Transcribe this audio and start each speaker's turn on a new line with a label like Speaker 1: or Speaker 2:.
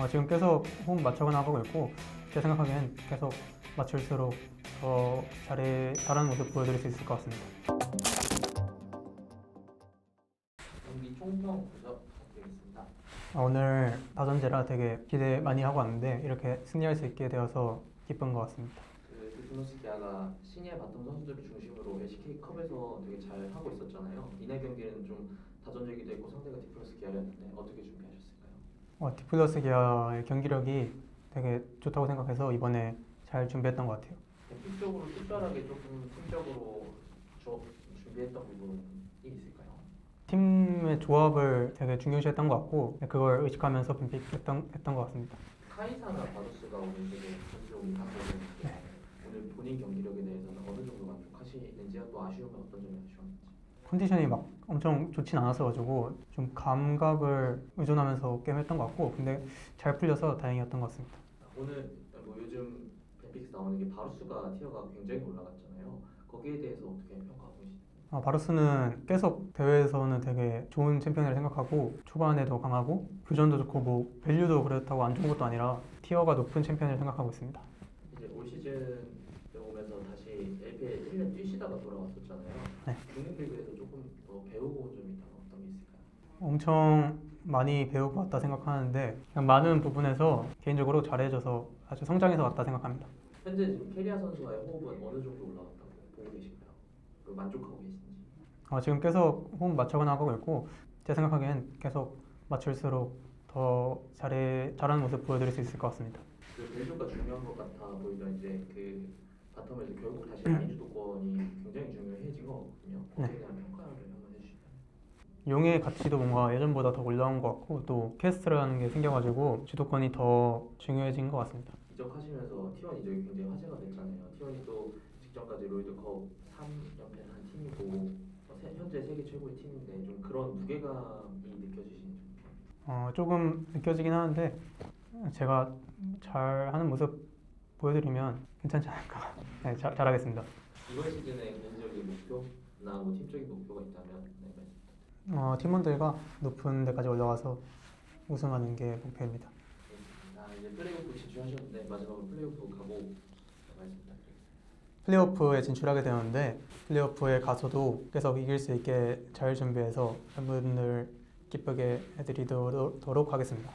Speaker 1: 어, 지금 계속 호흡 맞춰가나 고 있고 제 생각하기엔 계속 맞출수록 더 잘해, 잘하는 모습 보여드릴 수 있을 것 같습니다.
Speaker 2: 경기 총평 분석 부탁 드리겠습니다.
Speaker 1: 어, 오늘 다전제라 되게 기대 많이 하고 왔는데 이렇게 승리할 수 있게 되어서 기쁜 것 같습니다.
Speaker 2: 그 기아가 신예 바텀 선수들을 중심으로 LCK컵에서 되게 잘 하고 있었잖아요. 이날 경기는 좀 다전제기도 했고 상대가 디플러스 기아였는데 어떻게 준비하셨을까요?
Speaker 1: 어, 디플러스 기아의 경기력이 되게 좋다고 생각해서 이번에 잘 준비했던 것 같아요.
Speaker 2: 팀적으로 특별하게 조금 팀적으로 저 준비했던 부분이 있을까요?
Speaker 1: 팀의 조합을 되게 중요시했던 것 같고 그걸 의식하면서 빈픽했던 했던 것 같습니다.
Speaker 2: 카이사나 바루스가 오늘 되게 전적으로 강조했는데 오늘 본인 경기력에 대해서는 어느 정도 만족하시는지 또 아쉬움은 어떤 점이 아쉬웠는지
Speaker 1: 컨디션이 막 엄청 좋진 않았어가지고 좀 감각을 의존하면서 게임했던 것 같고 근데 잘 풀려서 다행이었던 것 같습니다.
Speaker 2: 오늘 뭐 요즘 벤픽스 나오는 게 바루스가 티어가 굉장히 올라갔잖아요. 거기에 대해서 어떻게 평가하고 계시나요?
Speaker 1: 아, 바루스는 계속 대회에서는 되게 좋은 챔피언이라 생각하고 초반에도 강하고 교전도 좋고 뭐 밸류도 그렇다고 안 좋은 것도 아니라 티어가 높은 챔피언이라 생각하고 있습니다.
Speaker 2: 이제 올 시즌 1년 뛰시다가 돌아왔었잖아요.
Speaker 1: 네.
Speaker 2: 중립리그에서 조금 더 배우고 온 점이 어떤 게 있을까요?
Speaker 1: 엄청 많이 배우고 왔다 생각하는데 그냥 많은 부분에서 개인적으로 잘해줘서 아주 성장해서 왔다 생각합니다.
Speaker 2: 현재 지금 캐리아 선수와의 호흡은 어느 정도 올라갔다고 보고 계신가요? 그 만족하고 계신지?
Speaker 1: 어, 지금 계속 호흡 맞춰가나 하고 있고 제 생각하기엔 계속 맞출수록 더 잘해, 잘하는 모습 보여드릴 수 있을 것 같습니다.
Speaker 2: 그 밸류가 중요한 것 같아 보이면 이제 그 바텀에서 결국 다시 라인 주도권이 굉장히 중요해진 거거든요. 거기에
Speaker 1: 네.
Speaker 2: 대한 평가를 한번 해주시면.
Speaker 1: 용의 가치도 뭔가 예전보다 더 올라온 것 같고 또 퀘스트라는 게 생겨가지고 주도권이 더 중요해진 것 같습니다.
Speaker 2: 이적하시면서 T1 이적이 굉장히 화제가 됐잖아요. T1이 또 직전까지 롤드컵 3연패를 한 팀이고 어, 세- 현재 세계 최고의 팀인데 좀 그런 무게감이 느껴지시는지.
Speaker 1: 어, 조금 느껴지긴 하는데 제가 잘하는 모습 보여드리면 괜찮지 않을까. 네, 잘, 잘하겠습니다.
Speaker 2: 이번 시즌의 개인적인 목표나 뭐 팀적인 목표가 있다면 네, 말씀.
Speaker 1: 어, 팀원들과 높은 데까지 올라와서 우승하는 게 목표입니다.
Speaker 2: 아 이제 플레이오프 진출하셨는데 마지막으로 플레이오프 가고 말씀.
Speaker 1: 플레이오프에 진출하게 되었는데 플레이오프에 가서도 계속 이길 수 있게 잘 준비해서 팬분들 기쁘게 해드리도록 하겠습니다.